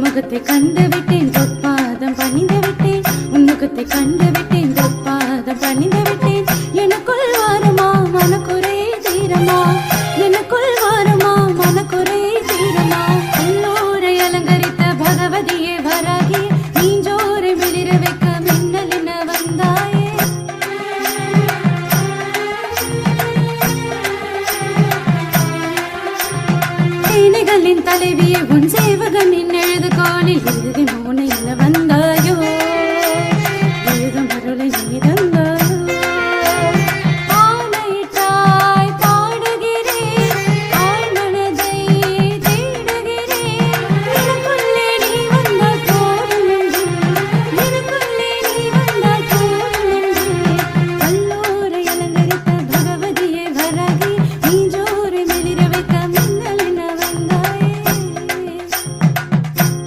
முகத்தை கண்டு விட்டேன் பொற்பாதம் பணிந்து விட்டேன் உன் முகத்தை கண்டு விட்டேன் பொற்பாதம் பணிந்து விட்டேன் எனக்குள் வாருமா மனக்குறை தீரமா? எனக்குள் வாருமா மனக்குறை தீரமா? எல்லோரை அலங்கரித்த பகவதியே வராகி நீஞ்சோரை மிளிர வைக்க மின்னல் என வந்தாயே? சேனைகளின் தலைவியே உன் வானில் இறுதி மௌனையில் வந்தாயோ? வேகம் அருளை நீத